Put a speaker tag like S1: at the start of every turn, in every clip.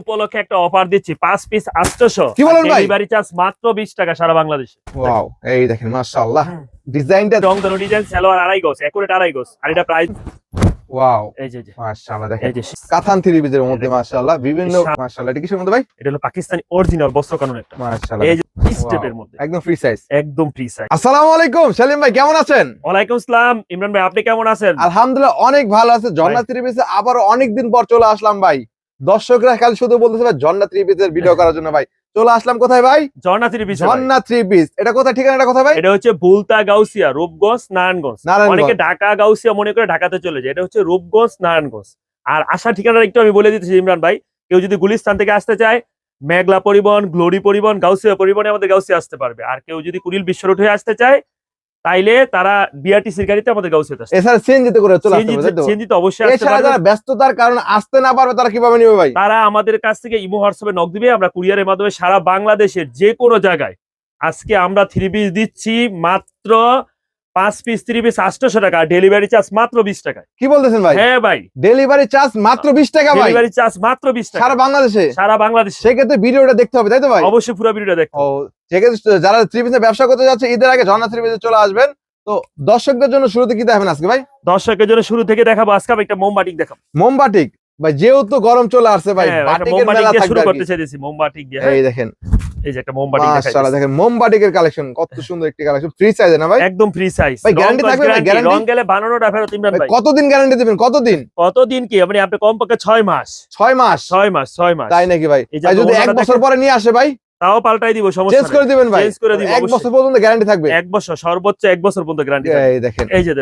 S1: উপলক্ষে একটা অফার দিচ্ছি পাঁচ পিস আটশোশো।
S2: কি বলেন ভাই?
S1: ডেলিভারি চার্জ মাত্র বিশ টাকা সারা বাংলাদেশে।
S2: ওয়াও এই দেখেন মাশাআল্লাহ। ডিজাইনটা
S1: রং ধরো ডিজাইন সালোয়ার আড়াই গোস একুরেট আড়াই গোস আর এটা প্রাইস
S2: ওয়াও
S1: এই যে যে,
S2: মাশাআল্লাহ দেখেন।
S1: এই যে
S2: কাতান থ্রি পিসের মধ্যে মাশাআল্লাহ বিভিন্ন মাশাআল্লাহ এটা কিসের মধ্যে ভাই?
S1: এটা হলো পাকিস্তানি অরিজিনাল বস্ত্র কানুন একটা।
S2: মাশাআল্লাহ
S1: এই যে স্টেপের মধ্যে।
S2: একদম ফ্রি সাইজ
S1: একদম ফ্রি সাইজ
S2: আসসালামু আলাইকুম সেলিম ভাই কেমন আছেন?
S1: ওয়ালাইকুম আসসালাম ইমরান ভাই আপনি কেমন আছেন?
S2: আলহামদুলিল্লাহ অনেক ভালো আছে। জন্নাত থ্রি পিসে আবার অনেক দিন পর চলে আসলাম ভাই। দর্শকরা খালি শুধু বলতেছে ভাই জন্নাত থ্রি পিসের ভিডিও করার জন্য ভাই। চলে আসলাম কোথায় ভাই?
S1: জর্নাথির বিষয়
S2: জন্নাত থ্রি পিস এটা কোথায় ঠিকানাটা কোথায় ভাই?
S1: এটা হচ্ছে বুলতা গাউসিয়া রূপগঞ্জ নারায়ণগঞ্জ। অনেকে ঢাকা গাউসিয়া মনে করে ঢাকাতে চলে যায়। এটা হচ্ছে রূপগঞ্জ নারায়ণগঞ্জ। আর আসা ঠিকানাটা একটু আমি বলে দিচ্ছি ইমরান ভাই। কেউ যদি গুলিস্তান থেকে আসতে চায় মেঘলা পরিবহন গ্লোরি পরিবহন গাউসিয়া পরিবহনে আমাদের গাউসিয়া আসতে পারবে। আর কেউ যদি কুড়িল বিশ্ব রোড হয়ে আসতে চায় তাইলে তারা বিআরটিসির গাড়িতে আমাদের গাউসিয়াতে আসে
S2: এছাড়া সিএনজিতে করে চলে আসতে হবে
S1: সিএনজিতে অবশ্যই আসতে পারবে।
S2: যারা ব্যস্ততার কারণে আসতে না পারবে তারা কীভাবে নিবে ভাই?
S1: তারা আমাদের কাছ থেকে ইমো হোয়াটসঅ্যাপে নক দিবে আমরা কুরিয়ারের মাধ্যমে সারা বাংলাদেশের যে কোনো জায়গায় আজকে আমরা থ্রি পিস দিচ্ছি মাত্র পাঁচ পিস থ্রি পিস আটশোশো টাকা। ডেলিভারি চার্জ মাত্র বিশ টাকা
S2: কি বলতেছেন ভাই?
S1: হ্যাঁ ভাই।
S2: ডেলিভারি চার্জ মাত্র বিশ টাকা
S1: ডেলিভারি চার্জ মাত্র বিশ টাকা।
S2: সারা বাংলাদেশে?
S1: সারা বাংলাদেশে।
S2: সেক্ষেত্রে ভিডিওটা দেখতে হবে তাই তো ভাই?
S1: অবশ্যই পুরো ভিডিওটা দেখো
S2: ও সেক্ষেত্রে যারা থ্রি পিসে ব্যবসা করতে যাচ্ছে ঈদের আগে ঝর্ণা থ্রি পিসে চলে আসবেন। তো দর্শকদের জন্য শুরুতে কি দেখাবেন আজকে ভাই?
S1: দর্শকের জন্য শুরু থেকে দেখাবো আজকে আমি একটা মোমবাটিক দেখাবো।
S2: মোমবাটিক ভাই যেহেতু গরম চলে আসছে ভাই
S1: হ্যাঁ,
S2: বাটিকের মেলা
S1: শুরু করতে চাইছি মোমবাটিক দিয়ে হ্যাঁ।
S2: এই দেখেন।
S1: এই যে একটা মোমবাটিক দেখাই
S2: দেখেন মোমবাটিকের কালেকশন কত সুন্দর একটি কালেকশন ফ্রি সাইজে না ভাই?
S1: একদম ফ্রি সাইজ
S2: ভাই, গ্যারান্টি থাকবে ভাই, গ্যারান্টি
S1: রং গেলে বানানোটা ফেরত ইমরান
S2: ভাই, কতদিন গ্যারান্টি দিবেন? কতদিন?
S1: কতদিন কি? মানে আপনি কমপক্ষে ছয় মাস।
S2: ছয় মাস?
S1: ছয় মাস ছয় মাস।
S2: তাই নাকি ভাই? যদি এক বছর পরে নিয়ে আসে ভাই?
S1: তাও পাল্টাই দিব সমস্যা
S2: চেঞ্জ করে দিবেন ভাই।
S1: চেঞ্জ করে দিব,
S2: এক বছর পর্যন্ত গ্যারান্টি থাকবে।
S1: এক বছর সর্বোচ্চ এক বছর পর্যন্ত গ্যারান্টি
S2: এই দেখেন।
S1: এই যে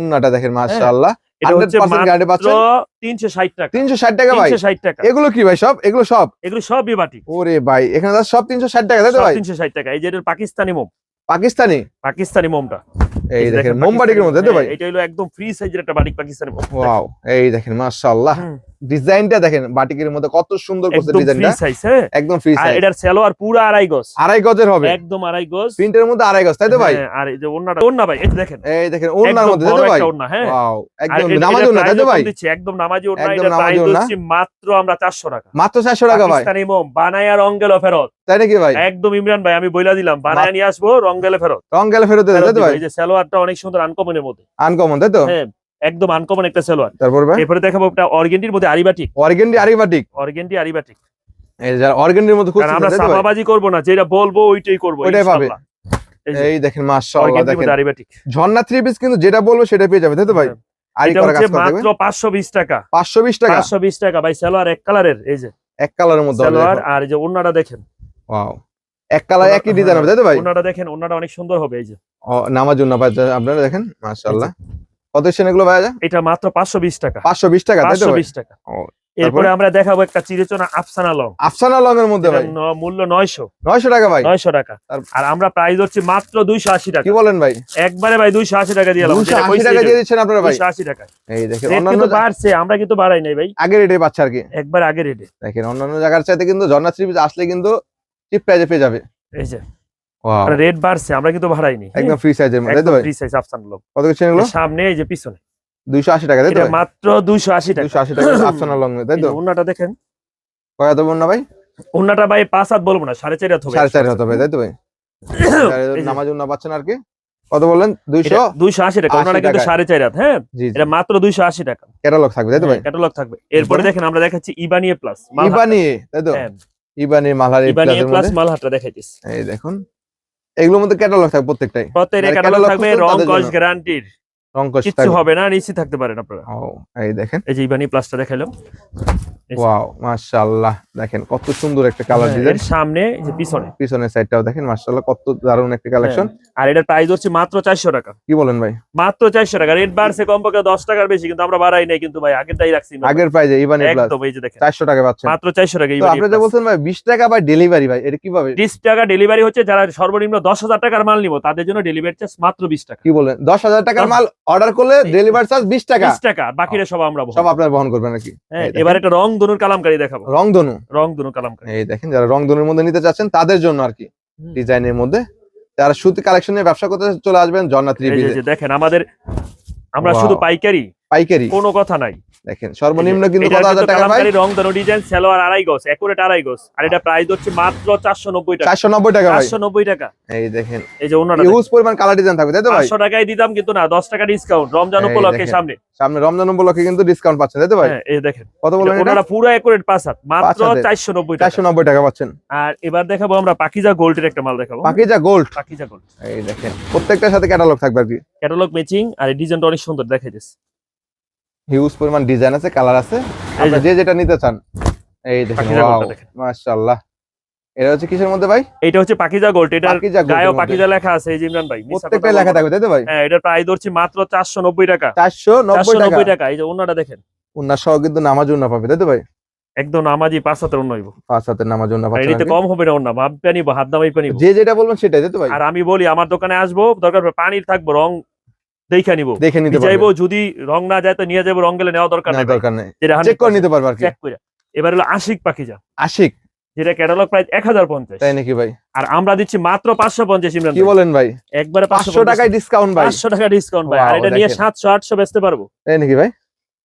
S2: উন্নাটা দেখেন। মাশাআল্লাহ।
S1: এটা হচ্ছে মাত্র
S2: পাচ্ছেন।
S1: তিনশো ষাট টাকা।
S2: টাকা ভাই। এগুলো কি ভাই সব? এগুলো সব?
S1: এগুলো সবই বাটি
S2: ওরে ভাই এখানে সব তিনশো ষাট টাকা তাই তো ভাই?
S1: তিনশো ষাট টাকা। এই যে এটা পাকিস্তানি মোম।
S2: পাকিস্তানি?
S1: পাকিস্তানি মোমটা।
S2: এই দেখেন মোমবাটিকের মধ্যে তো ভাই?
S1: এটা হলো একদম ফ্রি সাইজের একটা বাটিক পাকিস্তানি মোম।
S2: ওয়াও এই দেখেন মাশাআল্লাহ। ডিজাইনটা দেখেন বাটিকের মধ্যে কত সুন্দর করছে
S1: একদম ফ্রি
S2: ডিজাইনটা
S1: সাইজ হ্যাঁ?
S2: একদম ফ্রি সাইজ
S1: এটার সেলোয়ার পুরো আড়াই গজ।
S2: আড়াই গজের হবে।
S1: একদম আড়াই গজ।
S2: প্রিন্টের মধ্যে আড়াই গজ তাই তো ভাই?
S1: হ্যাঁ, আর এই যে ওন্নাটা ওন্না ভাই এটা দেখেন।
S2: এই দেখেন
S1: একদম
S2: মধ্যে তাই তো ভাই?
S1: ওন্না হ্যাঁ।
S2: ওয়াও একদম নামাজ
S1: এটার
S2: তাই তো ভাই?
S1: একদম নামাজি
S2: একদম
S1: এটা
S2: নামাজি
S1: প্রাইস। দিচ্ছি মাত্র আমরা 400 টাকা।
S2: মাত্র চারশো টাকা ভাই।
S1: পাকিস্তানি মোম বানায়া রং গেল ফেরত।
S2: তাই নাকি ভাই?
S1: একদম ইমরান ভাই আমি বইলা দিলাম বানায়া নিয়ে আসব রং ফেরত।
S2: রং গেলে ফেরত দেবে তাই তো ভাই?
S1: এই যে সালোয়ারটা অনেক সুন্দর আনকমনের মধ্যে।
S2: আনকমন তাই তো?
S1: হ্যাঁ একদম আনকমন একটা সালোয়ার।
S2: তারপর ভাই?
S1: এরপরে দেখাবো একটা অর্গেন্ডির মধ্যে আরিবাটিক।
S2: অর্গেন্ডি আরিবাটিক?
S1: অর্গেন্ডি আরিবাটিক।
S2: এই যারা অর্গেন্ডির মধ্যে
S1: কারণ আমরা সাফাবাজি করব না যেটা বলব ওইটাই করব
S2: ওইটাই পাবে।
S1: এই
S2: দেখেন মাশাআল্লাহ দেখেন।
S1: আরিবাটিক।
S2: ঝর্ণা থ্রি পিস কিন্তু যেটা বলব সেটা পেয়ে যাবে তাই তো ভাই? আরি
S1: এটা
S2: করা
S1: হচ্ছে
S2: কাজ করতে
S1: মাত্র পাঁচশো বিশ টাকা।
S2: পাঁচশো বিশ টাকা?
S1: পাঁচশো বিশ টাকা ভাই সালোয়ার এক কালারের এই যে।
S2: এক কালারের মধ্যে
S1: সালোয়ার আর এই যে ওন্নাটা দেখেন।
S2: ওয়াও এক কালার একই ডিজাইন হবে তাই তো ভাই?
S1: ওন্নাটা দেখেন ওন্নাটা অনেক সুন্দর হবে এই যে।
S2: নামাজ জন্য আপনারা দেখেন মাশাআল্লাহ। কত এসেছেন এগুলো ভাই?
S1: এটা মাত্র পাঁচশো বিশ টাকা।
S2: পাঁচশো বিশ টাকা তাই তো
S1: পাঁচশো
S2: ভাই
S1: বিশ টাকা। এরপরে আমরা দেখাবো একটা চিরেচনা আফসানা লং।
S2: আফসানা লং এর মধ্যে ভাই?
S1: মূল্য নয়শো।
S2: নয়শো টাকা ভাই?
S1: নয়শো টাকা। আর আমরা প্রাইস হচ্ছে মাত্র দুইশো আশি টাকা।
S2: কি বলেন ভাই?
S1: একবারে ভাই দুইশো আশি টাকা দিয়ে
S2: দুশো আশি টাকা দিয়ে দিচ্ছেন আপনারা ভাই?
S1: দুইশো আশি টাকা।
S2: এই দেখেন অন্যান্য
S1: কিন্তু বাড়ছে আমরা কিন্তু বাড়াই নাই ভাই।
S2: আগের রেটে পাচ্ছে আর কি।
S1: একবার আগে রেটে
S2: দেখেন অন্যান্য জায়গার চাইতে কিন্তু ঝর্ণা থ্রি আসলে কিন্তু চিপ প্রাইজে পেয়ে যাবে।
S1: এই যে।
S2: ওয়াও
S1: রেট বাড়ছে আমরা কিন্তু বাড়াইনি
S2: একদম ফ্রি সাইজের মধ্যে তো
S1: ফ্রি সাইজ আফসান লং
S2: কত কিছু এগুলো?
S1: সামনে এই যে পিছনে।
S2: দুইশো আশি টাকা তাই তো
S1: মাত্র দুইশো আশি টাকা।
S2: দুইশো আশি টাকা আফসানা লং তাই তো?
S1: ওন্নাটা দেখেন।
S2: কয় দেবো না ভাই?
S1: ওন্নাটা ভাই পাঁচ হাত বলব না সাড়ে চার হাত হবে।
S2: সাড়ে চার হতে হবে তাই তো ভাই? নামাজ না পাচ্ছেন আর কি? কত বললেন? দুইশো
S1: এটা দুইশো আশি টাকা
S2: 80
S1: ওনারা কিন্তু
S2: টাকায়।
S1: সাড়ে চার হাত হ্যাঁ? এটা মাত্র দুইশো আশি টাকা।
S2: ক্যাটালগ থাকবে তাই তো ভাই?
S1: ক্যাটালগ থাকবে। এরপরে? দেখেন আমরা দেখাচ্ছি ইবানিয়ে প্লাস
S2: ইবানি তাই তো? ইবানি মালহার ইবানি
S1: প্লাস মালহারটা দেখাইতেছি
S2: এই দেখুন এগুলোর মধ্যে ক্যাটালগ থাকবে প্রত্যেকটাই।
S1: প্রত্যেকটা ক্যাটালগ থাকবে রং কস গ্যারান্টির
S2: রং
S1: কস কিছু হবে না নিশ্চিত থাকতে পারেন আপনারা।
S2: ও এই দেখেন।
S1: এই যে ইবানি প্লাসটা দেখাইলাম।
S2: ওয়াও মাশাআল্লাহ দেখেন কত সুন্দর একটা কালার
S1: হ্যাঁ,
S2: ডিজাইন
S1: সামনে যে পিছনে।
S2: পিছনের সাইডটাও দেখেন মাশাআল্লাহ কত দারুণ একটা কালেকশন
S1: আর এটার প্রাইস হচ্ছে মাত্র চারশো টাকা।
S2: কি বলেন ভাই?
S1: মাত্র চারশো টাকা। রেট বাড়ছে কমপক্ষে দশ টাকার বেশি কিন্তু আমরা বাড়াই নাই কিন্তু ভাই আগেরটাই রাখছি।
S2: আগের প্রাইজে ইবানি
S1: একদম এই যে দেখেন।
S2: চারশো টাকা পাচ্ছেন।
S1: মাত্র চারশো টাকা
S2: আপনি যে বলছেন ভাই বিশ টাকা ভাই ডেলিভারি ভাই এটা কীভাবে?
S1: বিশ টাকা ডেলিভারি হচ্ছে যারা সর্বনিম্ন দশ হাজার টাকার মাল নিব তাদের জন্য ডেলিভারি চার্জ মাত্র বিশ টাকা।
S2: কি বলেন? দশ হাজার টাকার মাল অর্ডার করলে ডেলিভারি চার্জ বিশ টাকা।
S1: বিশ টাকা বাকিটা সব আমরা
S2: সব আপনারা বহন করবেন নাকি?
S1: হ্যাঁ, এবার একটা রং ধনুর কালামকারী দেখাবো।
S2: রং ধনু।
S1: রং ধনু কালামকারী।
S2: এই দেখেন যারা রং ধনুর মধ্যে নিতে চাচ্ছেন তাদের জন্য আর কি। ডিজাইনের মধ্যে যারা সুতি কালেকশনের ব্যবসা করতে চলে আসবেন জন্নাত থ্রি
S1: এই যে-
S2: পিসে
S1: যে দেখেন আমাদের আমরা শুধু পাইকারি
S2: পাইকারি।
S1: কোনো কথা নাই।
S2: দেখেন সর্বনিম্ন কিন্তু
S1: এটার
S2: কত হাজার
S1: কিন্তু
S2: টাকা ভাই?
S1: রং ধরো ডিজাইন সেলোয়ার আড়াই গজ একুরেট আড়াই গজ। আর এটা প্রাইস হচ্ছে মাত্র চারশো নব্বই টাকা।
S2: চারশো নব্বই টাকা ভাই।
S1: চারশো নব্বই টাকা।
S2: এই দেখেন
S1: এই যে অন্যটা
S2: ইউজ পরিমাণ কালার ডিজাইন থাকবে তাই তো ভাই?
S1: পাঁচশো টাকায় দিতাম কিন্তু না দশ টাকা ডিসকাউন্ট রমজান উপলক্ষে সামনে।
S2: সামনে রমজান উপলক্ষে কিন্তু ডিসকাউন্ট পাচ্ছেন তাই তো ভাই?
S1: হ্যাঁ এই দেখেন
S2: কত বলেন
S1: ওনারা পুরো একুরেট পাঁচ হাত মাত্র
S2: হাতের।
S1: চারশো নব্বই টাকা।
S2: চারশো নব্বই টাকা পাচ্ছেন।
S1: আর এবার দেখাবো আমরা পাকিজা গোল্ডের একটা মাল দেখাবো।
S2: পাকিজা গোল্ড।
S1: পাকিজা গোল্ড।
S2: এই দেখেন প্রত্যেকটার সাথে ক্যাটালগ থাকবে আর কি।
S1: ক্যাটালগ ম্যাচিং আর এই ডিজাইনটা অনেক সুন্দর দেখাই দিচ্ছে
S2: হিউজ পরিমাণ ডিজাইন আছে কালার আছে। আপনি
S1: যে
S2: যেটা নিতে চান এই দেখেন ওয়াও মাশাআল্লাহ। এটা হচ্ছে কিসের মধ্যে ভাই?
S1: এটা হচ্ছে পাকিজা গোল্ড
S2: এটা
S1: গায়েও পাকিজা লেখা আছে এই যে ইমরান ভাই বলব
S2: লেখা। থাকবে তাই তো ভাই?
S1: হ্যাঁ এটার প্রাইস ধরছি মাত্র চারশো নব্বই টাকা।
S2: চারশো
S1: চারশো
S2: নব্বই টাকা।
S1: নব্বই টাকা এই যে অন্যটা দেখেন।
S2: উন্না সহ কিন্তু নামাজ উন্না পাবে তাই তো ভাই?
S1: একদম নামাজি পাঁচ হাতের অন্য হইব।
S2: পাঁচ হাতের নামাজ
S1: এটাতে
S2: আর কি।
S1: কম হবে না অন্য মাপটা নিবো হাত দামাই পানি
S2: যে যেটা বলবেন সেটাই তো ভাই?
S1: আর আমি বলি আমার দোকানে আসব দরকার পানির থাকব রং দেখে নিবো।
S2: দেখে নিতে
S1: যাইবো যদি রং না যায় তো নিয়ে যাব রং গেলে নেওয়া দরকার নেই।
S2: দরকার নেই। চেক করে নিতে পারবে আর কি।
S1: চেক করে। এবার হলো আশিক পাখিজা।
S2: আশিক?
S1: যেটা ক্যাটালগ প্রাইস এক হাজার পঞ্চাশ।
S2: তাই নাকি ভাই?
S1: আর আমরা দিচ্ছি মাত্র পাঁচশো পঞ্চাশ ইমরান
S2: কি বলেন ভাই?
S1: একবারে
S2: পাঁচশো টাকায় ডিসকাউন্ট ভাই।
S1: পাঁচশো টাকা ডিসকাউন্ট ভাই। আর এটা নিয়ে সাতশো আটশো বেচতে পারব।
S2: তাই নাকি ভাই?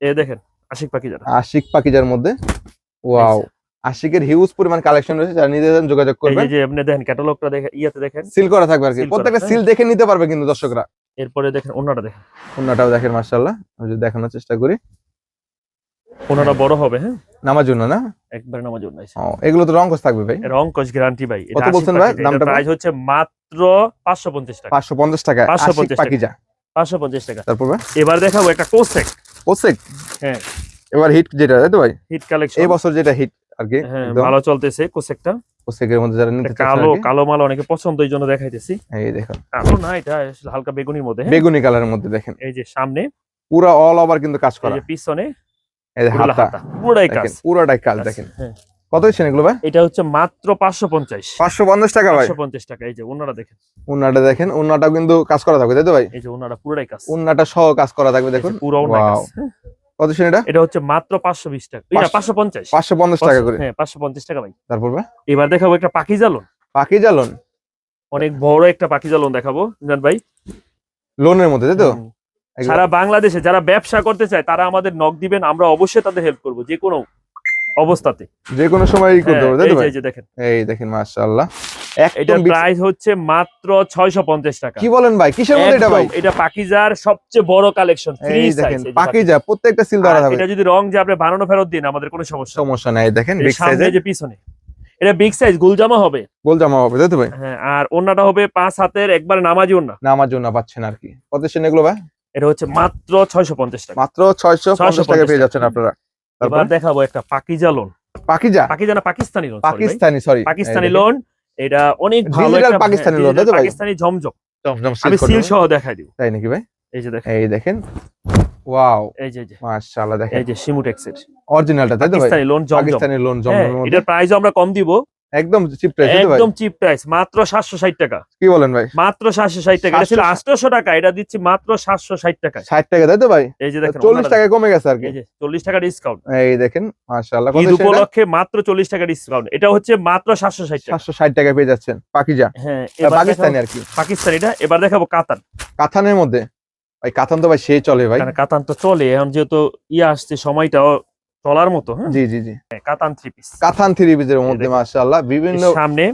S1: এ দেখেন আশিক
S2: আশিক মধ্যে? ওয়াও আশিকের হিউজ পরিমাণ কালেকশন রয়েছে যারা নিতে যোগাযোগ করবেন।
S1: যে- যে আপনি দেখেন ক্যাটালগটা ইয়েতে দেখেন।
S2: সিল করা থাকবে আর কি। প্রত্যেকটা
S1: হ্যাঁ।
S2: সিল দেখে নিতে পারবে কিন্তু দর্শকরা।
S1: এরপরে দেখেন ওনাটা দেখেন।
S2: অন্যটাও দেখেন মার্শাল্লাহ আমি যদি দেখানোর চেষ্টা করি।
S1: ওনাটা বড় হবে হ্যাঁ?
S2: নামার জন্য না?
S1: একবারে নামার জন্য
S2: এগুলো তো রং কস থাকবে ভাই।
S1: অঙ্কশ গ্যারান্টি ভাই।
S2: কত বলছেন ভাই? দামটা
S1: প্রাইস হচ্ছে মাত্র পাঁচশো পঞ্চাশ টাকা।
S2: পাঁচশো পঞ্চাশ টাকা
S1: 550
S2: আশিক
S1: টাকা।
S2: পাকিজা তারপর
S1: এবার দেখাবো একটা কোসেক।
S2: কোসেক?
S1: হ্যাঁ।
S2: এবার হিট যেটা তাই তো ভাই?
S1: হিট কালেকশন
S2: এই বছর যেটা হিট আর কি
S1: হ্যাঁ ভালো চলতেছে কোসেকটা।
S2: কোসেকের মধ্যে যারা নিতে
S1: কালো কালো মাল অনেকে পছন্দ এই জন্য দেখাইতেছি।
S2: এই দেখুন।
S1: কালো না এটা হালকা বেগুনির মধ্যে হ্যাঁ?
S2: বেগুনি কালারের মধ্যে দেখেন।
S1: এই যে সামনে
S2: পুরো অল ওভার কিন্তু কাজ
S1: এই
S2: করা।
S1: যে পিছনে
S2: এই
S1: হাতা। পুরোটাই কাজ।
S2: পুরোটাই কাজ দেখেন।
S1: হ্যাঁ।
S2: কত দিচ্ছেন এগুলো ভাই?
S1: এটা হচ্ছে মাত্র পাঁচশো পঞ্চাশ।
S2: পাঁচশো পঞ্চাশ টাকা ভাই।
S1: পাঁচশো পঞ্চাশ টাকা এই যে ওনারা দেখেন।
S2: উন্নাটা দেখেন উন্নাটাও কিন্তু কাজ করা থাকবে তাই তো ভাই?
S1: এই যে ওনারা পুরোটাই কাজ।
S2: উন্নাটা সহ কাজ করা থাকবে
S1: এই
S2: দেখুন।
S1: পুরো ওনার কাজ. হ্যাঁ?
S2: কত শুনে এটা?
S1: এটা হচ্ছে মাত্র পাঁচশো বিশ টাকা। এটা
S2: পাঁচশো-
S1: পাঁচশো পঞ্চাশ।
S2: পাঁচশো পঞ্চাশ টাকা করে।
S1: হ্যাঁ পাঁচশো পঞ্চাশ টাকা ভাই।
S2: তারপর
S1: এবার দেখাবো একটা পাখি জালন
S2: পাখি জালন
S1: অনেক বড় একটা পাখি জালন দেখাবো জান ভাই।
S2: লোনের মধ্যে তাই তো।
S1: সারা বাংলাদেশে যারা ব্যবসা করতে চায় তারা আমাদের নক দিবেন আমরা অবশ্যই তাদের হেল্প করব যে কোনো অবস্থাতে।
S2: যে কোনো সময় করতে
S1: হ্যাঁ,
S2: পারবে তাই
S1: এই যে- দেখেন।
S2: এই দেখেন মাশাআল্লাহ।
S1: এটার প্রাইস হচ্ছে মাত্র ছয়শো পঞ্চাশ টাকা।
S2: কি বলেন ভাই? কিসের মধ্যে এটা ভাই?
S1: এটা পাকিজার সবচেয়ে বড় কালেকশন
S2: দেখেন পাকিজা প্রত্যেকটা সিল ধরা
S1: এটা যদি রং যে আপনি বানানো ফেরত দিন আমাদের কোনো সমস্যা
S2: সমস্যা নাই দেখেন বিগ
S1: যে পিছনে এটা বিগ সাইজ গুলজামা হবে।
S2: গোল জামা হবে তাই তো ভাই?
S1: হ্যাঁ আর ওন্নাটা হবে পাঁচ হাতের একবার নামাজি ওন্না।
S2: না আমার জন্য পাচ্ছেন আর কি। কত এগুলো ভাই?
S1: এটা হচ্ছে মাত্র ছয়শো পঞ্চাশ টাকা।
S2: মাত্র ছয়শো পঞ্চাশ টাকা পেয়ে যাচ্ছেন আপনারা।
S1: এবার দেখাবো একটা পাকিজা লোন
S2: পাকিজা?
S1: পাকিজা না Pakistani lawn
S2: Pakistani sorry
S1: Pakistani lawn এটা অনেক ভালো একটা-
S2: পাকিস্তানি লোন?
S1: পাকিস্তানি ঝমঝম
S2: ঝমঝম
S1: আমি
S2: সিল
S1: সহ দেখাই দিব।
S2: তাই নাকি ভাই?
S1: এই যে দেখেন।
S2: এই দেখেন। ওয়াও
S1: এই যে
S2: মাশাআল্লাহ দেখেন।
S1: এই যে
S2: অরিজিনালটা তাই তো ভাই?
S1: পাকিস্তানি লোন জমজম।
S2: পাকিস্তানি লোন
S1: হ্যাঁ,
S2: জমজমের মধ্যে।
S1: এটার প্রাইসও আমরা কম দিব।
S2: একদম চিপ প্রাইস
S1: একদম চিপ প্রাইস মাত্র সাতশো ষাট টাকা।
S2: কি বলেন ভাই?
S1: মাত্র সাতশো ষাট টাকা এটা ছিল
S2: 760
S1: টাকা এটা দিচ্ছি মাত্র সাতশো ষাট টাকায়।
S2: ষাট টাকা তাই তো ভাই?
S1: এই যে দেখেন
S2: চল্লিশ
S1: ওনারা
S2: টাকা কমে গেছে আর কি।
S1: এই যে চল্লিশ টাকা ডিসকাউন্ট
S2: এই দেখেন মাশাআল্লাহ কত দিচ্ছেন
S1: উপলক্ষে মাত্র চল্লিশ টাকা ডিসকাউন্ট এটা হচ্ছে মাত্র সাতশো ষাট টাকা।
S2: সাতশো ষাট টাকা পেয়ে যাচ্ছেন পাকিজা।
S1: হ্যাঁ
S2: পাকিস্তানি আর কি।
S1: পাকিস্তানিটা এবার দেখাবো কাতান।
S2: কাথানের মধ্যে? ভাই কাথান তো ভাই সে চলে ভাই।
S1: কাতান তো চলে এখন যেহেতু ইয়ে আসছে সময়টাও চলার মতো হ্যাঁ?
S2: জি জি জি।
S1: কাতান থ্রি পিস
S2: কাথান থ্রি পিসের মধ্যে। মাশাআল্লাহ বিভিন্ন
S1: সামনে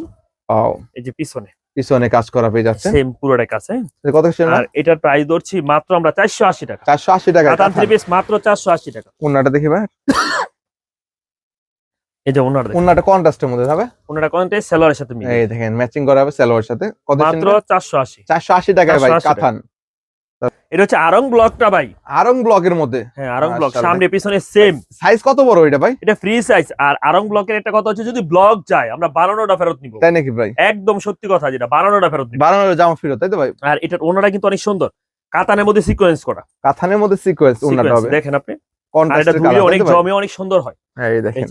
S2: Wow,
S1: এই যে পিছনে।
S2: পিছনে কাজ করা পেয়ে যাচ্ছেন।
S1: সেম পুরোটাই কাছে
S2: কত কিসের
S1: আর এটার প্রাইস ধরছি মাত্র আমরা চারশো আশি টাকা।
S2: চারশো আশি টাকা
S1: কাতান থ্রি পিস মাত্র চারশো আশি টাকা।
S2: উন্নাটা দেখি ভাই।
S1: এই যে ওনার
S2: উন্নাটা কন্ট্রাস্টের মধ্যে হবে?
S1: ওনারা কোনটা সেলোয়ারের সাথে মিলে।
S2: এই দেখেন ম্যাচিং করা হবে সালোয়ার সাথে। কত
S1: মাত্র চারশো আশি।
S2: চারশো আশি টাকায় ভাই
S1: 480 টাকা।
S2: কাথান
S1: এটা হচ্ছে আরং ব্লকটা ভাই।
S2: আরং ব্লকের মধ্যে।
S1: হ্যাঁ আরং ব্লক। সামনে পিছনে সেম
S2: সাইজ কত বড় এটা ভাই?
S1: এটা ফ্রি সাইজ আর আরং ব্লকের একটা কথা হচ্ছে? যদি ব্লক যায় আমরা বানানোটা ফেরত নিব।
S2: তাই নাকি ভাই?
S1: একদম সত্যি কথা যেটা বানানোটা ফেরত নিব।
S2: বানানোর জামা ফিরত তাই তো ভাই?
S1: আর এটার ওনারা কিন্তু অনেক সুন্দর। কাতানের মধ্যে সিকোয়েন্স করা।
S2: কাথানের মধ্যে সিকোয়েন্স উন্নাটা হবে।
S1: দেখেন আপনি।
S2: কন্ট্রাস্টের কালার
S1: অনেক জমে অনেক সুন্দর হয়।
S2: হ্যাঁ এই দেখেন।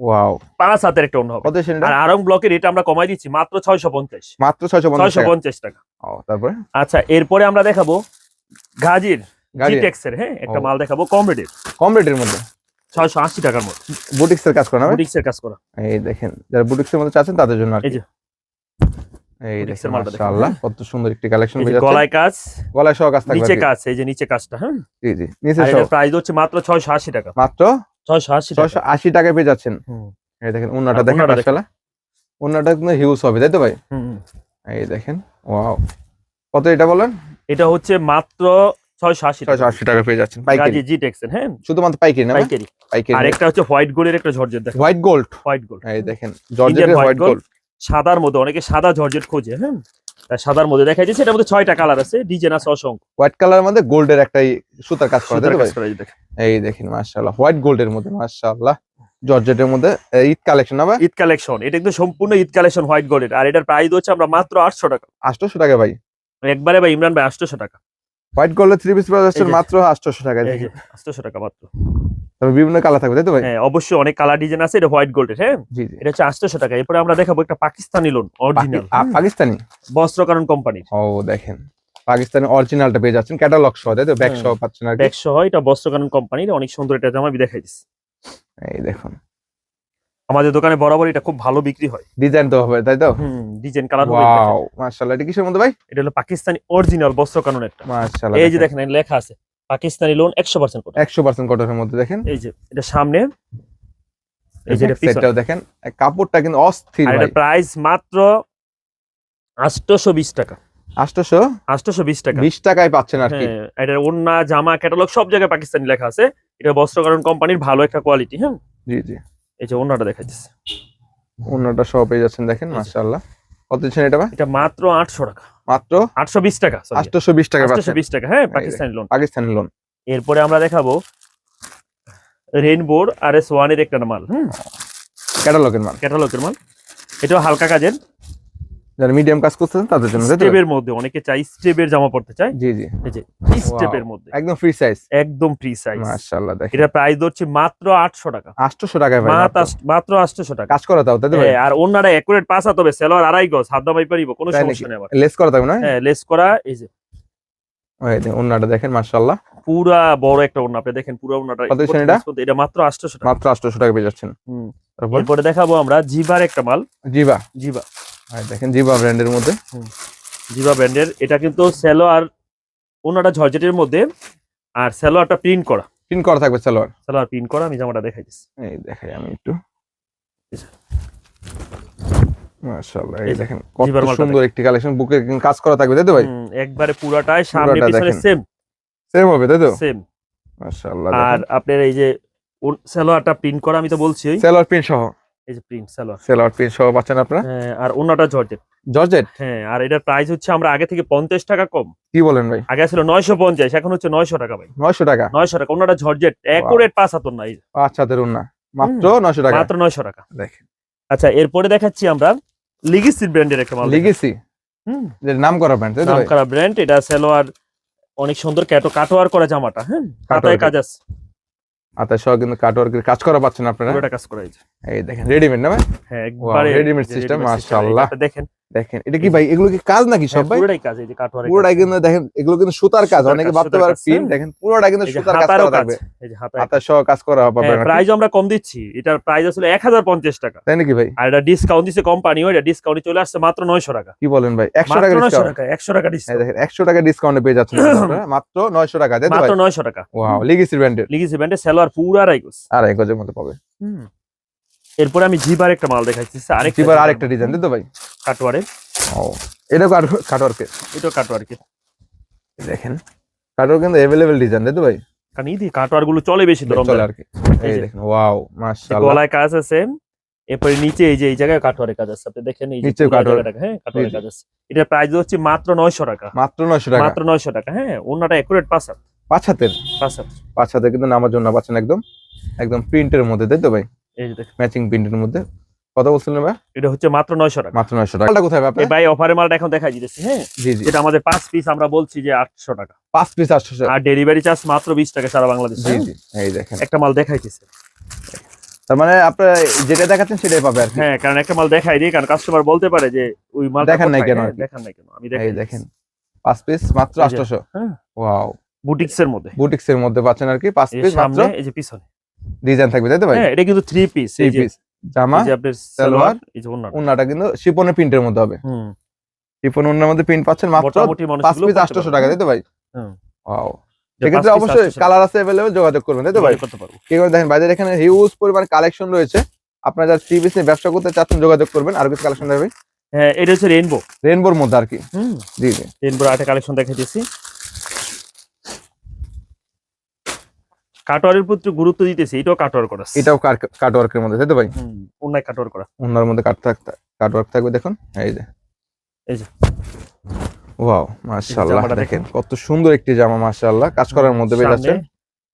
S2: ওয়াও
S1: পাঁচ হাতের একটা অন্য হবে। আর আরং ব্লকের এটা আমরা কমাই দিচ্ছি মাত্র ছয়শো পঞ্চাশ।
S2: মাত্র ছয়শো পঞ্চাশ
S1: ছয়শো
S2: টাকা।
S1: পঞ্চাশ টাকা।
S2: ও, তারপরে?
S1: আচ্ছা এরপরে আমরা দেখাবো গাজীর
S2: গাড়ি
S1: জিটেক্স এর হ্যাঁ একটা মাল দেখাবো কম রেটের।
S2: কম রেটের মধ্যে?
S1: ছয়শো আশি টাকার মধ্যে।
S2: বুটিক্স এর কাজ করা হবে
S1: বুটিক্স এর কাজ করা।
S2: এই দেখেন যারা বুটিক্স এর মধ্যে চাচ্ছেন তাদের জন্য আর
S1: এই যে।
S2: এই দেখেন মাশাআল্লাহ
S1: হ্যাঁ।
S2: কত সুন্দর একটি কালেকশন
S1: এই যে
S2: পেয়ে যাচ্ছে।
S1: গলায় কাজ
S2: গলায় সহ কাজ থাকবে
S1: নিচে কাজ এই যে নিচে কাজটা হ্যাঁ।
S2: জি জি নিচে সহ।
S1: প্রাইস হচ্ছে মাত্র ছয়শো আশি টাকা।
S2: মাত্র
S1: ছয়শো আশি টাকা।
S2: ছয়শো আশি টাকায় পেয়ে যাচ্ছেন। এই দেখেন উন্নাটা দেখেন। মাশাআল্লাহ। উন্নাটা কিন্তু হিউজ হবে তাই তো ভাই। এই দেখেন ওয়াও কত এটা বলেন?
S1: এটা হচ্ছে মাত্র ছয়শো আশি
S2: আশি টাকা পেয়ে যাচ্ছেন পাইকারি।
S1: জি হ্যাঁ?
S2: শুধুমাত্র পাইকারি না
S1: পাইকারি। আর একটা হচ্ছে হোয়াইট গোল্ডের একটা georgette
S2: white gold?
S1: White gold.
S2: এই দেখেন হোয়াইট গোল্ড।
S1: সাদার মধ্যে অনেকে সাদা জর্জেট খোঁজে হ্যাঁ? সাদার মধ্যে দেখা যাচ্ছে এটার মধ্যে ছয়টা কালার আছে ডিজাইন আছে অসংখ্য।
S2: হোয়াইট মধ্যে গোল্ডের একটা সুতার কাজ করা
S1: এই দেখেন।
S2: মাশাআল্লাহ হোয়াইট গোল্ডের মধ্যে মাশাআল্লাহ জর্জেটের মধ্যে ঈদ কালেকশন
S1: ঈদ কালেকশন এটা কিন্তু সম্পূর্ণ ঈদ কালেকশন হোয়াইট গোল্ডের আর এটার প্রাইস হচ্ছে আমরা মাত্র আটশো টাকা।
S2: আটশো টাকা ভাই।
S1: একবারে ভাই ইমরান ভাই আটশোশো টাকা।
S2: হোয়াইট গোল্ডের থ্রি পিস পাওয়া যাচ্ছে মাত্র আটশোশো টাকা
S1: আটশোশো টাকা মাত্র।
S2: তবে বিভিন্ন কালার থাকবে তাই তো ভাই?
S1: হ্যাঁ অবশ্যই অনেক কালার ডিজাইন আছে এটা হোয়াইট গোল্ডের হ্যাঁ? এটা হচ্ছে আটশোশো টাকা এরপরে আমরা দেখাবো একটা পাকিস্তানি লোন অরিজিনাল
S2: পাকিস্তানি?
S1: বস্ত্রকরণ কোম্পানি
S2: ও দেখেন। পাকিস্তানি অরিজিনালটা পেয়ে যাচ্ছেন ক্যাটালগ সহ তাই তো? ব্যাগ। সহ পাচ্ছেন আর
S1: ব্যাগ সহ এটা বস্ত্রকরণ কোম্পানির অনেক সুন্দর এটা জামা আমি দেখাই দিচ্ছি।
S2: এই দেখুন।
S1: আমাদের দোকানে বরাবর এটা খুব ভালো বিক্রি হয়।
S2: ডিজাইন তো হবে তাই তো?
S1: হুম ডিজাইন কালার হবে
S2: ওয়াও মাশাআল্লাহ এটা কিসের মধ্যে ভাই?
S1: এটা হলো পাকিস্তানি অরিজিনাল বস্ত্রকরণ একটা।
S2: মাশাআল্লাহ
S1: এই যে দেখেন। লেখা আছে পাকিস্তানি লোন একশো পার্সেন্ট
S2: একশো পার্সেন্ট কটনের মধ্যে দেখেন।
S1: এই যে এটা সামনে এই যে এটা
S2: সেটটাও দেখেন। কাপড়টা কিন্তু অস্থির ভাই
S1: এটা প্রাইস মাত্র আটশোশো বিশ টাকা।
S2: আটশোশো?
S1: আটশোশো বিশ টাকা।
S2: বিশ টাকায় পাচ্ছেন আর কি।
S1: হ্যাঁ এটা ওন্না জামা ক্যাটালগ সব জায়গায় পাকিস্তানি লেখা আছে। এটা বস্ত্রকরণ কোম্পানির ভালো একটা কোয়ালিটি হ্যাঁ?
S2: জি জি।
S1: এই যে ওনাটা দেখা যাচ্ছে
S2: অন্যটা সব পেয়ে যাচ্ছেন দেখেন মাশাআল্লাহ। কত দিচ্ছেন এটা ভাই?
S1: এটা মাত্র আটশো টাকা।
S2: মাত্র?
S1: আটশো বিশ টাকা sorry,
S2: আটশোশো বিশ টাকা
S1: 820 বিশ টাকা হ্যাঁ পাকিস্তানি লোন
S2: পাকিস্তানি লোন
S1: এরপরে আমরা দেখাবো রেইনবোর আর এস ওয়ানের একটা মাল হুম।
S2: ক্যাটালগের মাল।
S1: ক্যাটালগের মাল। এটা হালকা কাজের।
S2: যারা মিডিয়াম কাজ করতেছেন তাদের জন্য
S1: স্টেপের মধ্যে অনেকে চাই স্টেপের জামা পড়তে চায়?
S2: জি জি।
S1: এই যে স্টেপের মধ্যে।
S2: একদম ফ্রি সাইজ
S1: একদম ফ্রি সাইজ
S2: মাশাআল্লাহ দেখেন।
S1: এটা প্রাইস ধরছে মাত্র আটশো টাকা।
S2: আটশোশো টাকায় ভাই
S1: মাত্র
S2: মাত্র।
S1: আট- মাত্র আটশোশো টাকা।
S2: কাজ করা দাও তো ভাই?
S1: হ্যাঁ, আর ওনারা একুরেট পাস তবে সেলোয়ার আড়াই গজ হাত দামাই পারিব কোনো সমস্যা নেই আবার
S2: লেস করা থাকবে না?
S1: হ্যাঁ লেস করা এই যে।
S2: অন্যটা দেখেন মাশাআল্লাহ।
S1: পুরা বড় একটা ওন্না আপনি দেখেন পুরো ওন্নাটা
S2: কত এটা?
S1: মাত্র আটশোশো টাকা।
S2: মাত্র আটশোশো টাকা পেয়ে যাচ্ছেন।
S1: হুম।
S2: তারপর?
S1: এরপরে দেখাবো আমরা জিবার একটা মাল।
S2: জিবা
S1: জিবা
S2: আর দেখেন জিবা ব্র্যান্ডের মধ্যে।
S1: জিবা ব্র্যান্ডের। এটা কিন্তু সেলো আর ওনাটা ঝরঝেটের মধ্যে। আর সেলোয়ারটা প্রিন্ট করা।
S2: প্রিন্ট করা থাকবে সালোয়ার
S1: সেলোয়ার প্রিন্ট করা আমি জামাটা দেখাই দিচ্ছি
S2: এই দেখাই আমি একটু। মাশাআল্লাহ এই দেখেন কত
S1: জিবার
S2: সুন্দর একটি কালেকশন বুকে কাজ করা থাকবে তাই তো ভাই?
S1: একবারে পুরাটাই সামনে পিছনে সেম
S2: সেম হবে তাই তো?
S1: সেম
S2: মাশাআল্লাহ
S1: আর আপনার এই যে সেলোয়ারটা প্রিন্ট করা আমি তো বলছি।
S2: সেলোয়ার প্রিন্ট সহ।
S1: এই যে প্রিন্ট সেলোয়ার
S2: সেলোয়ার প্রিন্ট সহ পাচ্ছেন আপনারা?
S1: হ্যাঁ, আর ওনাটা জর্জেট
S2: জর্জেট
S1: হ্যাঁ আর এটার প্রাইস হচ্ছে আমরা আগে থেকে পঞ্চাশ টাকা কম।
S2: কি বলেন ভাই?
S1: আগে ছিল নয়শো পঞ্চাশ এখন হচ্ছে নয়শো টাকা ভাই।
S2: নয়শো টাকা?
S1: নয়শো টাকা ওনাটা একুরেট পাঁচ হাতর নাই
S2: পাঁচ হাতের উন্না মাত্র নয়শো টাকা?
S1: মাত্র নয়শো টাকা।
S2: দেখেন।
S1: আচ্ছা এরপরে দেখাচ্ছি আমরা লিগিসি ব্র্যান্ডের একটা মাল
S2: লিগেসি
S1: হুম।
S2: নাম করা ব্র্যান্ড
S1: নাম করা ব্র্যান্ড এটা সেলোয়ার অনেক সুন্দর ক্যাটো কাটোয়ার করা জামাটা হ্যাঁ? কাটায় কাজ আছে।
S2: সহ কিন্তু কাটওয়ার্কের কাজ করা পাচ্ছেন আপনারা।
S1: পুরোটা কাজ করা
S2: এই দেখেন রেডিমেড না ভাই?
S1: হ্যাঁ একবারে
S2: ready-made system, মাশাআল্লাহ।
S1: দেখেন।
S2: দেখেন এটা কি ভাই এগুলো কি কাজ নাকি সব
S1: হ্যাঁ,
S2: ভাই?
S1: পুরোটাই কাজ এই যে কাটোয়ারের
S2: পুরোটাই কিন্তু দেখেন এগুলো কিন্তু সুতার কাজ অনেকে ভাবতে পারে
S1: কাজ, হ্যাঁ।
S2: দেখেন পুরোটা কিন্তু সুতার কাজ করা থাকবে।
S1: এই যে
S2: হাতার সহ কাজ করা হবে আপনার
S1: প্রাইস আমরা কম দিচ্ছি এটার প্রাইস আসলে এক হাজার পঞ্চাশ টাকা।
S2: তাই নাকি ভাই?
S1: আর এটা ডিসকাউন্ট দিচ্ছে কোম্পানি ওইটা ডিসকাউন্ট চলে আসছে মাত্র নয়শো টাকা।
S2: কি বলেন ভাই একশো
S1: মাত্র
S2: টাকা
S1: নয়শো
S2: ডিসকাউন্ট
S1: টাকা একশো টাকা ডিসকাউন্ট
S2: দেখেন একশো টাকা ডিসকাউন্টে পেয়ে যাচ্ছেন মাত্র নয়শো টাকা তাই তো
S1: মাত্র নয়শো টাকা।
S2: ওয়াও লিগেসি ব্র্যান্ডের
S1: লিগিসি ব্র্যান্ডের সেলোয়ার পুরা রাইগুস
S2: আর এক গজের মধ্যে পাবে।
S1: এরপরে আমি জিবার একটা মাল দেখাচ্ছি আরেকটা
S2: এবার আরেকটা ডিজাইন তাই তো ভাই?
S1: কাটোয়ারে
S2: ও এটা কাটওয়ার্কে
S1: এটা কাটোয়ারকে
S2: দেখেন কাটওয়ার কিন্তু অ্যাভেলেবেল ডিজাইন তাই তো ভাই?
S1: কারণ ঈদে কাটোয়ারগুলো চলে বেশি তো
S2: চলে আর কি।
S1: এই
S2: দেখেন ওয়াও মাশাআল্লাহ।
S1: গলায় কাজ আছে এরপরে নিচে এই যে এই জায়গায় কাটোয়ারের কাজ আছে আপনি দেখেন এই যে
S2: নিচেও
S1: পুরো
S2: কাটোয়ার।
S1: হ্যাঁ কাটোয়ারের। কাজ আছে। এটার প্রাইস হচ্ছে মাত্র নয়শো টাকা।
S2: মাত্র নয়শো টাকা।
S1: মাত্র নয়শো টাকা হ্যাঁ ওনাটা একুরেট পাঁচ হাত।
S2: পাঁচ হাতের?
S1: পাঁচ হাত।
S2: পাঁচ হাতে কিন্তু নামার জন্য পাচ্ছেন একদম একদম প্রিন্টের মধ্যে তাই তো ভাই?
S1: এই যে দেখেন।
S2: ম্যাচিং প্রিন্টের মধ্যে। কত বলছিলেন ভাই?
S1: এটা হচ্ছে মাত্র নয়শো টাকা।
S2: মাত্র নয়শো টাকা। কোথায় ভাই
S1: ভাই অফারের মালটা এখন দেখা দিতেছি হ্যাঁ?
S2: জি জি।
S1: যেটা আমাদের পাঁচ পিস আমরা বলছি যে আটশো টাকা।
S2: পাঁচ পিস আটশো
S1: আর ডেলিভারি চার্জ মাত্র বিশ টাকা সারা বাংলাদেশ
S2: জি জি। এই দেখেন।
S1: একটা মাল দেখাইতেছে
S2: তার মানে আপনারা যেটা দেখাচ্ছেন সেটাই পাবে আর
S1: হ্যাঁ কারণ একটা মাল দেখাই দিই কারণ কাস্টমার বলতে পারে যে ওই মাল
S2: দেখান নাই কেন কি?
S1: দেখান নাই কেন আমি দেখাই
S2: দেখেন পাঁচ পিস মাত্র
S1: এই যে,
S2: আটশোশো।
S1: হ্যাঁ।
S2: ওয়াও।
S1: বুটিক্স এর মধ্যে।
S2: বুটিক্স এর মধ্যে পাচ্ছেন আর কি পাঁচ পিস মাত্র
S1: এই যে পিছনে।
S2: ডিজাইন থাকবে তাই তো ভাই?
S1: হ্যাঁ এটা কিন্তু থ্রি পিস
S2: থ্রি পিস জামা
S1: আপনার
S2: সালোয়ার,
S1: সালোয়ার এই যে ওন্নাটা।
S2: উন্নাটা কিন্তু শিপনের প্রিন্টের মধ্যে হবে।
S1: হুম।
S2: ওনার মধ্যে প্রিন্ট পাচ্ছেন মাত্র পিস
S1: করতে
S2: আটশোশো
S1: পারবে।
S2: টাকা তাই তো ভাই?
S1: হুম।
S2: সেক্ষেত্রে অবশ্যই কালার আছে অ্যাভেলেবেল যোগাযোগ করবেন তাই তো ভাই?
S1: করতে পারব।
S2: কি করে দেখেন এখানে হিউজ পরিমাণ কালেকশন রয়েছে। আপনারা যারা থ্রি পিস নিয়ে ব্যবসা করতে চাচ্ছেন যোগাযোগ করবেন। আর কিছু কালেকশন দেবে
S1: হ্যাঁ এটা হচ্ছে রেইনবো
S2: রেনবোর মধ্যে আর কি।
S1: হুম।
S2: জি জি।
S1: আরেকটা কালেকশন দেখাই দিচ্ছি। কাটোয়ারের প্রতি গুরুত্ব দিতেছে এটাও কাটোয়ার করা।
S2: এটাও কাট ওয়ার্কের মধ্যে তাই তো ভাই?
S1: অন্যায় কাটোয়ার করা।
S2: ওনার মধ্যে কাট থাকতে কাট ওয়ার্ক থাকবে দেখুন এই যে।
S1: এই যে।
S2: ওয়াও মাশাআল্লাহ দেখেন। কত সুন্দর একটি জামা মাশাআল্লাহ। কাজ করার মধ্যে
S1: সামনে,
S2: যাচ্ছেন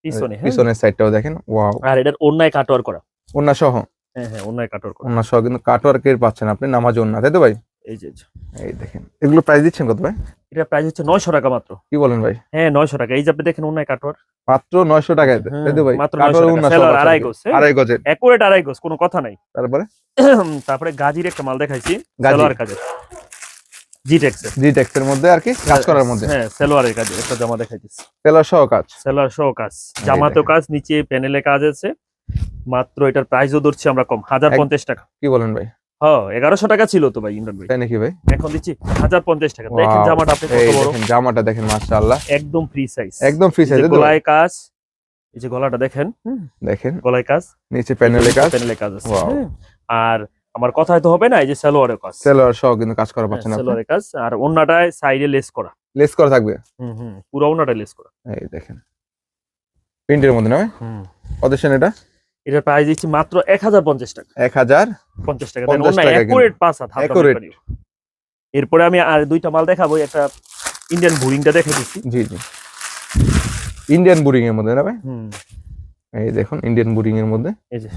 S1: পিছনে হ্যাঁ।
S2: পিছনের সাইডটাও দেখেন ওয়াও।
S1: আর এটার অন্যায় কাটোয়ার করা।
S2: ওন্না সহ।
S1: হ্যাঁ হ্যাঁ অন্যায় কাটোয়ার করা।
S2: ওন্না সহ কিন্তু কাট ওয়ার্কের পাচ্ছেন আপনি নামাজ ওন্না তাই তো ভাই?
S1: এই যে। এই
S2: দেখেন এগুলো প্রাইস দিচ্ছেন কত ভাই?
S1: এটা প্রাইস হচ্ছে নয়শো টাকা মাত্র।
S2: কি বলেন ভাই?
S1: হ্যাঁ নয়শো টাকা। এই যে আপনি দেখেন অন্যায় কাটোয়ার
S2: মাত্র নয়শো টাকায় তাই তো ভাই
S1: মাত্র
S2: কাট
S1: 900 টাকা। সেলার আড়াই গজ, হ্যাঁ।
S2: আড়াই গজের।
S1: একুরেট আড়াই গজ কোনো কথা নাই।
S2: তারপরে?
S1: তারপরে গাজির একটা মাল দেখাইছি
S2: গাজি।
S1: কাজের। টেক্সের
S2: মধ্যে আর কি কাজ করার মধ্যে।
S1: হ্যাঁ সালোয়ারের কাজে একটা জামা দেখাইতেছি।
S2: টেলার সহ কাজ।
S1: সেলার সহ কাজ। জামাতেও কাজ নিচে প্যানেলে কাজ আছে। মাত্র এটার প্রাইসও ধরছি আমরা কম হাজার
S2: এক-
S1: পঞ্চাশ টাকা।
S2: কি বলেন ভাই?
S1: হ্যাঁ এগারোশো টাকা ছিল তো ভাই ইমরান ভাই
S2: তাই নাকি ভাই?
S1: এখন দিচ্ছি হাজার পঞ্চাশ টাকা। দেখেন জামাটা আপনি কত বড়।
S2: দেখেন জামাটা দেখেন মাশাআল্লাহ।
S1: একদম ফ্রি সাইজ
S2: একদম ফ্রি সাইজে
S1: গলায় কাজ এই যে গলাটা দেখেন।
S2: দেখেন।
S1: গলায় কাজ।
S2: নিচে প্যানেলে কাজ।
S1: প্যানেলে কাজ আছে। হ্যাঁ। আর আমার কথা হয়তো হবে না এই যে সালোয়ারের কাজ।
S2: সেলার সহ কিন্তু কাজ করা
S1: হ্যাঁ,
S2: পাচ্ছেন আপনি।
S1: সালোয়ারের কাজ। আর অন্যটায় সাইডে লেস করা।
S2: লেস করা থাকবে?
S1: হুম হুম পুরো অন্যটায় লেস করা।
S2: এই দেখেন। প্রিন্টের মধ্যে না ভাই?
S1: হুম।
S2: কত এটা?
S1: এটার প্রাইস দিচ্ছি মাত্র এক হাজার পঞ্চাশ টাকা।
S2: এক হাজার
S1: পঞ্চাশ টাকা।
S2: 50
S1: অন্য
S2: টাকা
S1: পাঁচ হাত। এরপরে আমি আর দুইটা মাল দেখাবো একটা ইন্ডিয়ান বোরিংটা দেখে দিচ্ছি।
S2: জি জি। ইন্ডিয়ান বুরিং এর মধ্যে না ভাই?
S1: হুম।
S2: এই দেখুন ইন্ডিয়ান বুরিং এর মধ্যে।
S1: এই যে।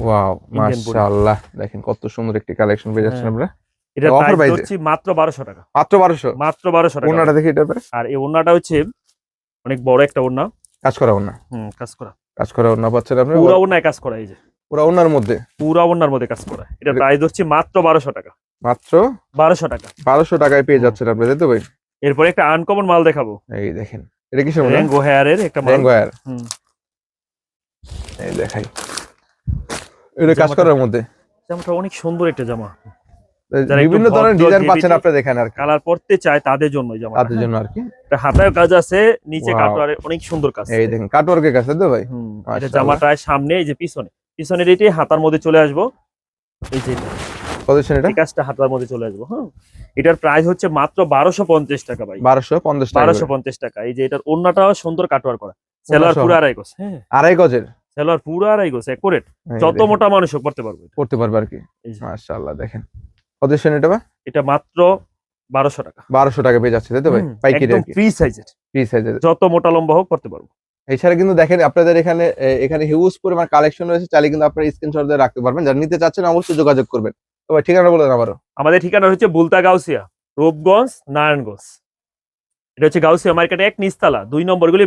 S2: ওয়াও। মাশাআল্লাহ। দেখেন কত সুন্দর একটি কালেকশন পেয়ে যাচ্ছেন আমরা
S1: এটার
S2: Offer
S1: প্রাইস হচ্ছে মাত্র বারোশো টাকা।
S2: মাত্র বারোশো?
S1: মাত্র বারোশো টাকা।
S2: ওনাটা দেখি এটা
S1: আর এই ওড়নাটা হচ্ছে অনেক বড় একটা ওড়না।
S2: কাজ করা ওনা
S1: হুম কাজ করা।
S2: কাজ করা ওনা পাচ্ছেন আপনি?
S1: পুরা ওড়নায় কাজ করা এই যে।
S2: পুরো ওনার মধ্যে?
S1: পুরা ওড়নার মধ্যে কাজ করা।
S2: এটা-
S1: প্রাইস হচ্ছে মাত্র বারোশো টাকা।
S2: মাত্র?
S1: বারোশো টাকা।
S2: বারোশো টাকায় পেয়ে। যাচ্ছেন আপনি তাই তো ভাই?
S1: এরপরে একটা আনকমন মাল দেখাবো।
S2: এই দেখেন এটা কিসের মধ্যে
S1: র্যাঙ্গো হেয়ারের একটা মাল।
S2: র্যাঙ্গো এর
S1: হুম।
S2: এই দেখাই। এটা কাজ করার মধ্যে?
S1: জামাটা অনেক সুন্দর একটা জামা।
S2: বিভিন্ন ধরনের ডিজাইন পাচ্ছেন আর
S1: কালার পড়তে চায় তাদের জন্য জামাটা
S2: তাদের জন্য আর কি।
S1: এটা হাতায় কাজ আছে নিচে. কাটোয়ারে অনেক সুন্দর কাজ
S2: এই দেখেন কাটওয়ার্কের তো ভাই?
S1: এটা। জামাটায় সামনে এই যে পিছনে। পিছনের এটি হাতার মধ্যে চলে আসব। এই যে
S2: এটা।
S1: কাজটা হাতার মধ্যে চলে আসব হ্যাঁ। এটার প্রাইস হচ্ছে মাত্র বারোশো পঞ্চাশ টাকা ভাই।
S2: বারোশো পঞ্চাশ টাকা
S1: বারোশো
S2: করে।
S1: পঞ্চাশ টাকা। এই যে এটার অন্যটাও সুন্দর কাটোয়ার করা। সেলার। পুরো আড়াই গোছ হ্যাঁ।
S2: আড়াই গজের?
S1: সেলার পুরো আড়াই গোছ একুরেট যত মোটা মানুষ করতে পারবে।
S2: পড়তে পারবে আর কি। মাশাআল্লাহ দেখেন। কত সেন এটা বা?
S1: এটা মাত্র বারোশো টাকা।
S2: বারোশো টাকা পেয়ে যাচ্ছে তাই তো ভাই? পাইকারি
S1: ফ্রি সাইজের
S2: ফ্রি সাইজের
S1: যত মোটা লম্বা হোক করতে পারব।
S2: এছাড়া কিন্তু দেখেন আপনাদের এখানে এখানে হিউজ পরিমাণ কালেকশন রয়েছে চাইলে কিন্তু আপনারা স্ক্রিনশট দিয়ে রাখতে পারবেন। যারা নিতে চাচ্ছেন অবশ্যই যোগাযোগ করবেন। তো ভাই ঠিকানা বলেন আবারও।
S1: আমাদের ঠিকানা হচ্ছে বুলতা গাউসিয়া রূপগঞ্জ নারায়ণগঞ্জ। এটা হচ্ছে গাউসিয়া মার্কেটে এক নিস্তালা দুই নম্বর গুলি